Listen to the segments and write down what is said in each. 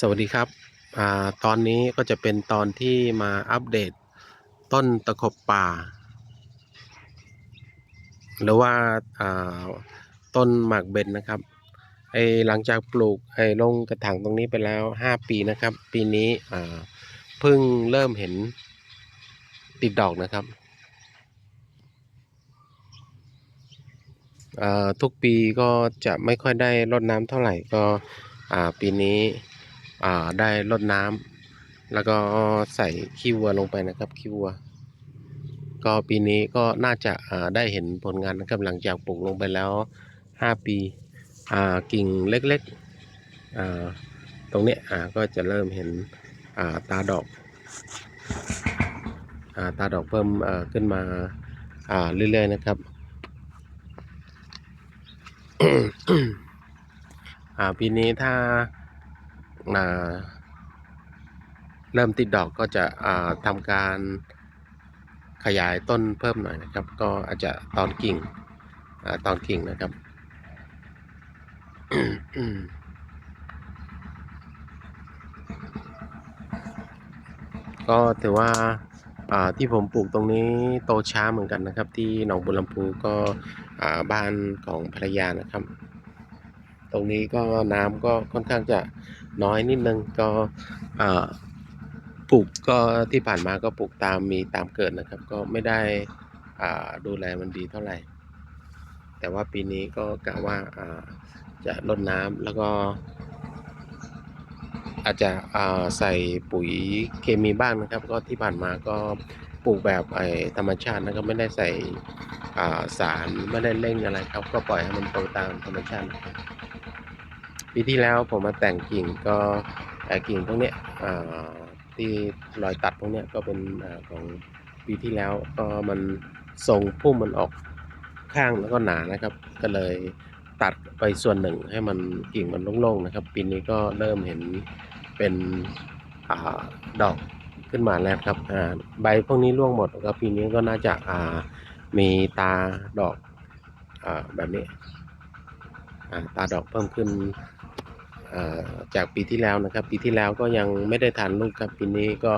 สวัสดีครับอตอนนี้ก็จะเป็นตอนที่มาอัปเดตต้นตะขบป่า หรือว่าาต้นหมากเบนนะครับไอหลังจากปลูกไอลงกระถางตรงนี้ไปแล้ว 5 ปีนะครับ ปีนี้เพิ่งเริ่มเห็นติดดอกนะครับทุกปีก็จะไม่ค่อยได้รดน้ำเท่าไหร่ก็ปีนี้ ได้รดน้ำแล้วก็ใส่ขี้วัวลงไปนะครับขี้วัว ก็ปีนี้ก็น่าจะได้เห็นผลงานนะครับหลังจากปลูกลงไปแล้ว 5 ปีกิ่งเล็กๆตรงนี้ก็จะเริ่มเห็นาตาดอกอาตาดอกเพิ่มขึ้นมาาเรื่อยๆนะครับปีนี้ถ้า อ่าเริ่มติดดอกก็จะอ่าทำการขยายต้นเพิ่มหน่อยนะครับ ก็อาจจะตอนกิ่งอตอนกิ่งนะครับก็ถือว่าที่ผมปลูกตรงนี้โตช้าเหมือนกันนะครับ ที่หนองบัวลำพูก็บ้านของภรรยานะครับ ตรงนี้ก็น้ำก็ค่อนข้างจะน้อยนิดนึงก็ปลูกก็ที่ผ่านมาก็ปลูกตามมีตามเกิดนะครับ ก็ไม่ได้ดูแลมันดีเท่าไหร่ แต่ว่าปีนี้ก็กะว่าจะรดน้ำแล้วก็ อาจจะใส่ปุ๋ยเคมีบ้างนะครับ ก็ที่ผ่านมาก็ปลูกแบบไอธรรมชาตินะครับไม่ได้ใส่สารไม่ได้เร่งอะไรครับ ก็ปล่อยให้มันโตตามธรรมชาตินะครับ ปีที่แล้วผมมาแต่งกิ่งก็ไอ้กิ่งพวกเนี้ยที่รอยตัดพวกเนี้ยก็เป็นอของปีที่แล้วก็มันทรงพุ่มมันออกข้างแล้วก็หนานะครับ ก็เลยตัดไปส่วนหนึ่งให้มันกิ่งมันโล่งๆนะครับ ปีนี้ก็เริ่มเห็นเป็นอดอกขึ้นมาแล้วครับใบพวกนี้ร่วงหมดแล้วก็ปีนี้ก็น่าจะามีตาดอกอแบบนี้ ตาดอกเพิ่มขึ้นจากปีที่แล้วนะครับ ปีที่แล้วก็ยังไม่ได้ทานลูกครับปีนี้ก็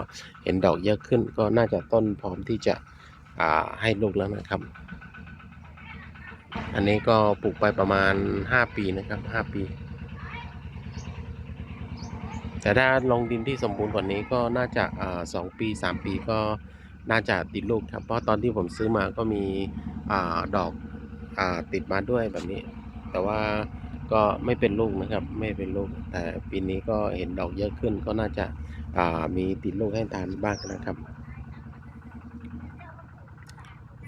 เห็นดอกเยอะขึ้น ก็น่าจะต้นพร้อมที่จะให้ลูกแล้วนะครับ อันนี้ก็ปลูกไปประมาณ 5 ปีนะครับ 5 ปี แต่ถ้าลงดินที่สมบูรณ์กว่านี้ก็น่าจะสองปี 3 ปีก็น่าจะติดลูกครับ เพราะตอนที่ผมซื้อมาก็มีอดอกอติดมาด้วยแบบนี้ แต่ว่าก็ไม่เป็นลูกนะครับ ไม่เป็นลูก แต่ปีนี้ก็เห็นดอกเยอะขึ้นก็น่าจะามีติดลูกให้ทานบ้างนะครับ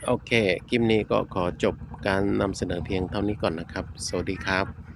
โอเคคลิปนี้ก็ขอจบการนำเสนอเพียงเท่านี้ก่อนนะครับ สวัสดีครับ